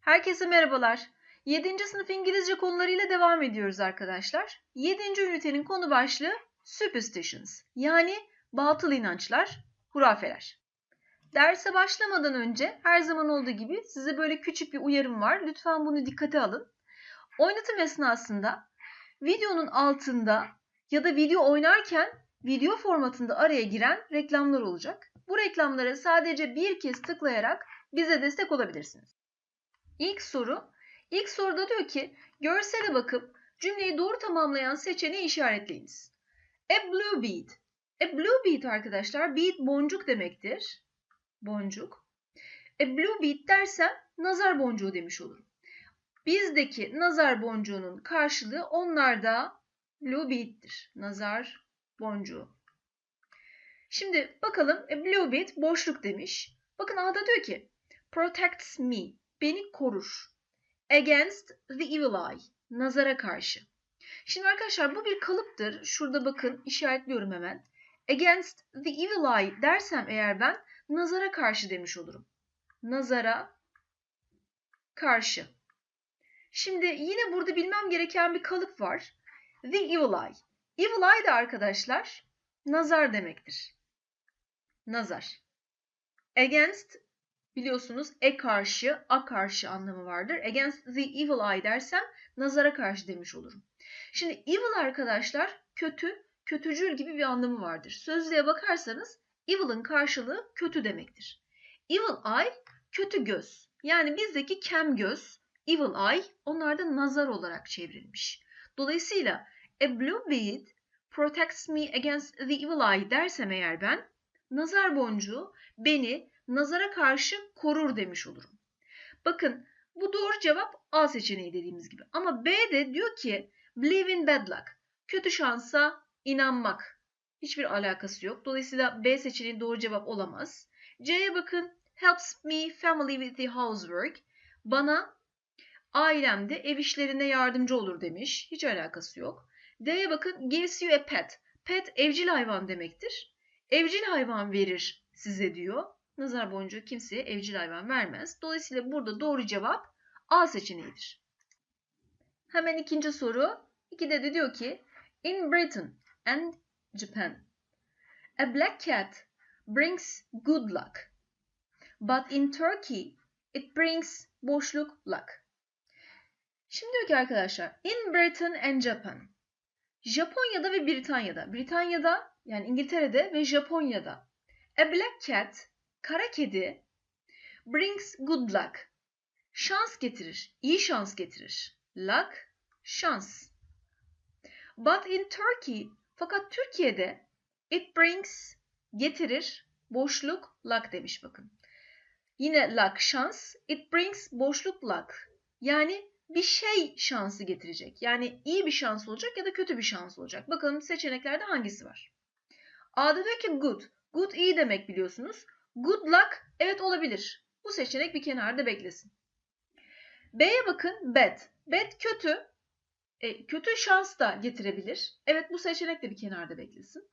Herkese merhabalar. 7. sınıf İngilizce konularıyla devam ediyoruz arkadaşlar. 7. ünitenin konu başlığı superstitions yani batıl inançlar, hurafeler. Derse başlamadan önce her zaman olduğu gibi size böyle küçük bir uyarım var. Lütfen bunu dikkate alın. Oynatım esnasında videonun altında ya da video oynarken video formatında araya giren reklamlar olacak. Bu reklamlara sadece bir kez tıklayarak bize destek olabilirsiniz. İlk soru. İlk soruda diyor ki görsele bakıp cümleyi doğru tamamlayan seçeneği işaretleyiniz. A blue bead. A blue bead arkadaşlar bead boncuk demektir. Boncuk. A blue bead dersem nazar boncuğu demiş olurum. Bizdeki nazar boncuğunun karşılığı onlarda blue bead'tir. Nazar boncuğu. Şimdi bakalım a blue bead boşluk demiş. Bakın A'da diyor ki protects me beni korur. Against the evil eye. Nazara karşı. Şimdi arkadaşlar bu bir kalıptır. Şurada bakın işaretliyorum hemen. Against the evil eye dersem eğer ben nazara karşı demiş olurum. Nazara karşı. Şimdi yine burada bilmem gereken bir kalıp var. The evil eye. Evil eye de arkadaşlar nazar demektir. Nazar. Against biliyorsunuz e karşı, a karşı anlamı vardır. Against the evil eye dersem nazara karşı demiş olurum. Şimdi evil arkadaşlar kötü, kötücül gibi bir anlamı vardır. Sözlüğe bakarsanız evil'ın karşılığı kötü demektir. Evil eye kötü göz. Yani bizdeki kem göz, evil eye onlarda nazar olarak çevrilmiş. Dolayısıyla a blue bead protects me against the evil eye dersem eğer ben nazar boncuğu beni nazara karşı korur demiş olurum. Bakın bu doğru cevap A seçeneği dediğimiz gibi. Ama B de diyor ki believe in bad luck. Kötü şansa inanmak. Hiçbir alakası yok. Dolayısıyla B seçeneği doğru cevap olamaz. C'ye bakın. Helps me family with the housework. Bana ailemde ev işlerine yardımcı olur demiş. Hiç alakası yok. D'ye bakın. Gives you a pet. Pet evcil hayvan demektir. Evcil hayvan verir size diyor nazar boncuğu kimseye evcil hayvan vermez. Dolayısıyla burada doğru cevap A seçeneğidir. Hemen ikinci soru. İkide de diyor ki In Britain and Japan a black cat brings good luck. But in Turkey it brings boşluk luck. Şimdi diyor ki arkadaşlar in Britain and Japan Japonya'da ve Britanya'da Britanya'da yani İngiltere'de ve Japonya'da a black cat Kara kedi brings good luck. Şans getirir, iyi şans getirir. Luck, şans. But in Turkey, fakat Türkiye'de it brings getirir, boşluk luck demiş bakın. Yine luck şans, it brings boşluk luck. Yani bir şey şansı getirecek. Yani iyi bir şans olacak ya da kötü bir şans olacak. Bakalım seçeneklerde hangisi var? A'da diyor ki good. Good iyi demek biliyorsunuz. Good luck evet olabilir. Bu seçenek bir kenarda beklesin. B'ye bakın bad. Bad kötü. E, kötü şans da getirebilir. Evet bu seçenek de bir kenarda beklesin.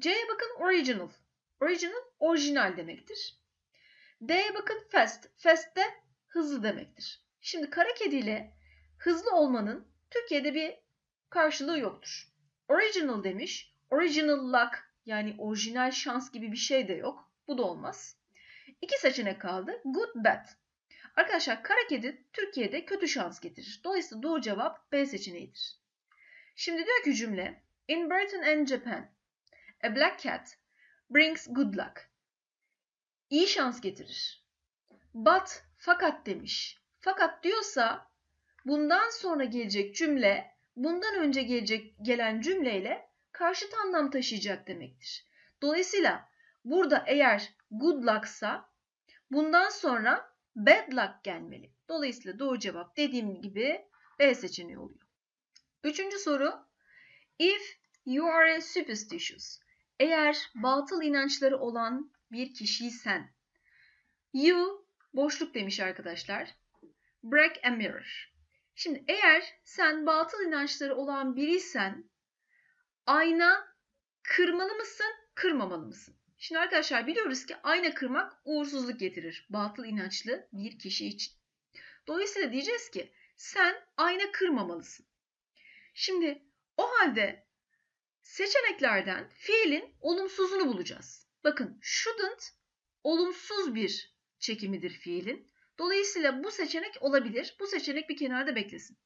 C'ye bakın original. Original orijinal demektir. D'ye bakın fast. Fast de hızlı demektir. Şimdi kara kediyle hızlı olmanın Türkiye'de bir karşılığı yoktur. Original demiş. Original luck yani orijinal şans gibi bir şey de yok. Bu da olmaz. İki seçenek kaldı. Good, bad. Arkadaşlar kara kedi Türkiye'de kötü şans getirir. Dolayısıyla doğru cevap B seçeneğidir. Şimdi diyor ki cümle In Britain and Japan a black cat brings good luck. İyi şans getirir. But fakat demiş. Fakat diyorsa bundan sonra gelecek cümle bundan önce gelecek gelen cümleyle karşıt anlam taşıyacak demektir. Dolayısıyla Burada eğer good luck'sa bundan sonra bad luck gelmeli. Dolayısıyla doğru cevap dediğim gibi B seçeneği oluyor. Üçüncü soru. If you are a superstitious. Eğer batıl inançları olan bir kişiysen. You boşluk demiş arkadaşlar. Break a mirror. Şimdi eğer sen batıl inançları olan biriysen ayna kırmalı mısın, kırmamalı mısın? Şimdi arkadaşlar biliyoruz ki ayna kırmak uğursuzluk getirir. Batıl inançlı bir kişi için. Dolayısıyla diyeceğiz ki sen ayna kırmamalısın. Şimdi o halde seçeneklerden fiilin olumsuzunu bulacağız. Bakın shouldn't olumsuz bir çekimidir fiilin. Dolayısıyla bu seçenek olabilir. Bu seçenek bir kenarda beklesin.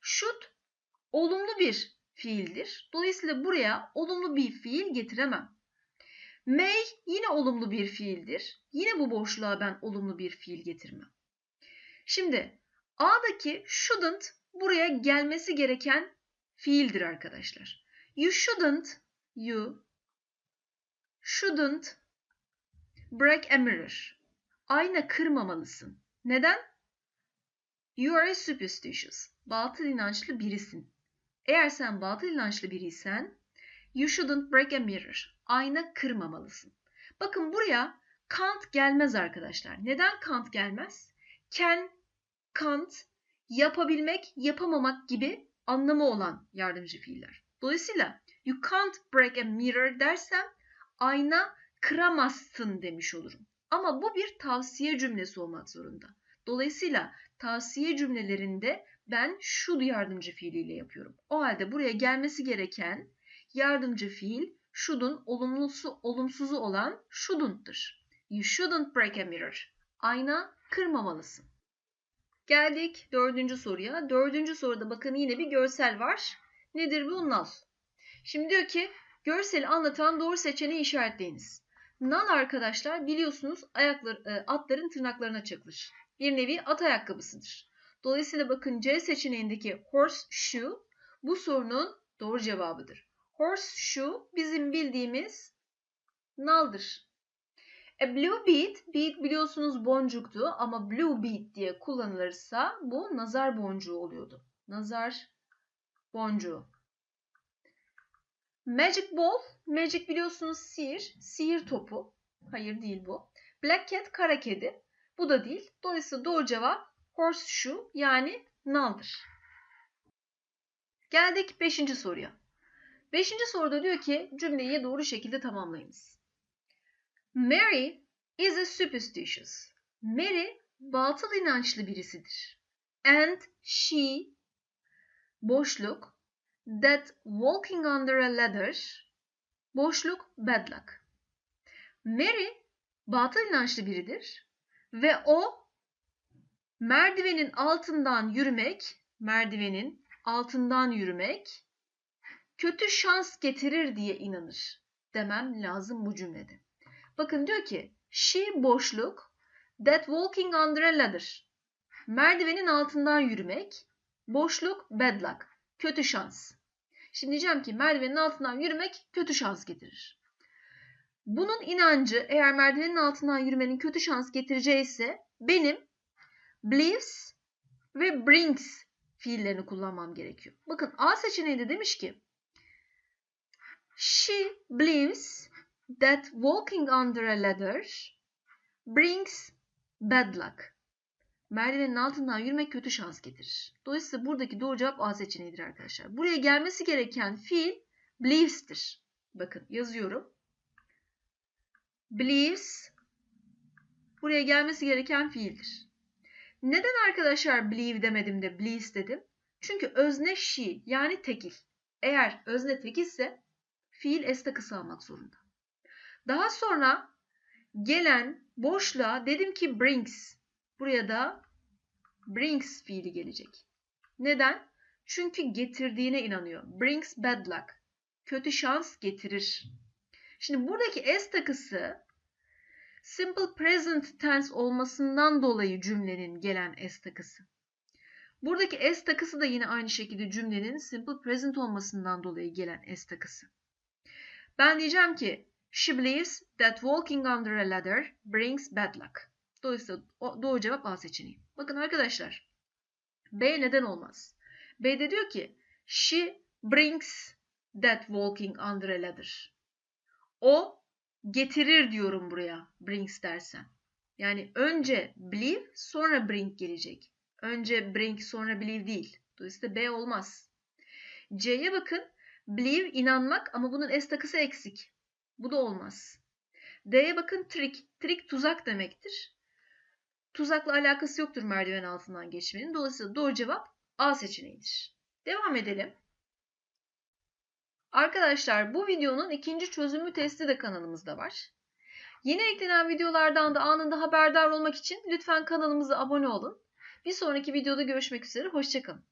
Should olumlu bir fiildir. Dolayısıyla buraya olumlu bir fiil getiremem. May yine olumlu bir fiildir. Yine bu boşluğa ben olumlu bir fiil getirmem. Şimdi A'daki shouldn't buraya gelmesi gereken fiildir arkadaşlar. You shouldn't, you shouldn't break a mirror. Ayna kırmamalısın. Neden? You are a superstitious. Batıl inançlı birisin. Eğer sen batıl inançlı biriysen you shouldn't break a mirror. Ayna kırmamalısın. Bakın buraya can't gelmez arkadaşlar. Neden can't gelmez? Can, can't, yapabilmek, yapamamak gibi anlamı olan yardımcı fiiller. Dolayısıyla you can't break a mirror dersem ayna kıramazsın demiş olurum. Ama bu bir tavsiye cümlesi olmak zorunda. Dolayısıyla tavsiye cümlelerinde ben şu yardımcı fiiliyle yapıyorum. O halde buraya gelmesi gereken yardımcı fiil should'un olumlusu, olumsuzu olan shouldn't'tır. You shouldn't break a mirror. Ayna kırmamalısın. Geldik dördüncü soruya. Dördüncü soruda bakın yine bir görsel var. Nedir bu? Null. Şimdi diyor ki görseli anlatan doğru seçeneği işaretleyiniz. Null arkadaşlar biliyorsunuz ayaklar, e, atların tırnaklarına çakılır. Bir nevi at ayakkabısıdır. Dolayısıyla bakın C seçeneğindeki horseshoe bu sorunun doğru cevabıdır. Horseshoe bizim bildiğimiz naldır. A blue bead, bead biliyorsunuz boncuktu ama blue bead diye kullanılırsa bu nazar boncuğu oluyordu. Nazar boncuğu. Magic ball, magic biliyorsunuz sihir, sihir topu. Hayır değil bu. Black cat, kara kedi. Bu da değil. Dolayısıyla doğru cevap horseshoe yani naldır. Geldik 5. soruya. 5. soruda diyor ki cümleyi doğru şekilde tamamlayınız. Mary is a superstitious. Mary batıl inançlı birisidir. And she boşluk that walking under a ladder boşluk bad luck. Mary batıl inançlı biridir ve o merdivenin altından yürümek, merdivenin altından yürümek kötü şans getirir diye inanır demem lazım bu cümlede. Bakın diyor ki she boşluk that walking under a ladder. Merdivenin altından yürümek boşluk bad luck. Kötü şans. Şimdi diyeceğim ki merdivenin altından yürümek kötü şans getirir. Bunun inancı eğer merdivenin altından yürümenin kötü şans getireceği ise benim believes ve brings fiillerini kullanmam gerekiyor. Bakın A seçeneğinde demiş ki She believes that walking under a ladder brings bad luck. Merdivenin altından yürümek kötü şans getirir. Dolayısıyla buradaki doğru cevap A seçeneğidir arkadaşlar. Buraya gelmesi gereken fiil believes'tir. Bakın yazıyorum. Believes buraya gelmesi gereken fiildir. Neden arkadaşlar believe demedim de believes dedim? Çünkü özne she yani tekil. Eğer özne tekilse fiil s takısı almak zorunda. Daha sonra gelen boşluğa dedim ki brings. Buraya da brings fiili gelecek. Neden? Çünkü getirdiğine inanıyor. Brings bad luck. Kötü şans getirir. Şimdi buradaki s takısı simple present tense olmasından dolayı cümlenin gelen s takısı. Buradaki s takısı da yine aynı şekilde cümlenin simple present olmasından dolayı gelen s takısı. Ben diyeceğim ki she believes that walking under a ladder brings bad luck. Dolayısıyla doğru cevap A seçeneği. Bakın arkadaşlar B neden olmaz? B'de diyor ki she brings that walking under a ladder. O getirir diyorum buraya brings dersen. Yani önce believe sonra bring gelecek. Önce bring sonra believe değil. Dolayısıyla B olmaz. C'ye bakın. Believe inanmak ama bunun S takısı eksik. Bu da olmaz. D'ye bakın trick. Trick tuzak demektir. Tuzakla alakası yoktur merdiven altından geçmenin. Dolayısıyla doğru cevap A seçeneğidir. Devam edelim. Arkadaşlar bu videonun ikinci çözümü testi de kanalımızda var. Yeni eklenen videolardan da anında haberdar olmak için lütfen kanalımıza abone olun. Bir sonraki videoda görüşmek üzere. Hoşçakalın.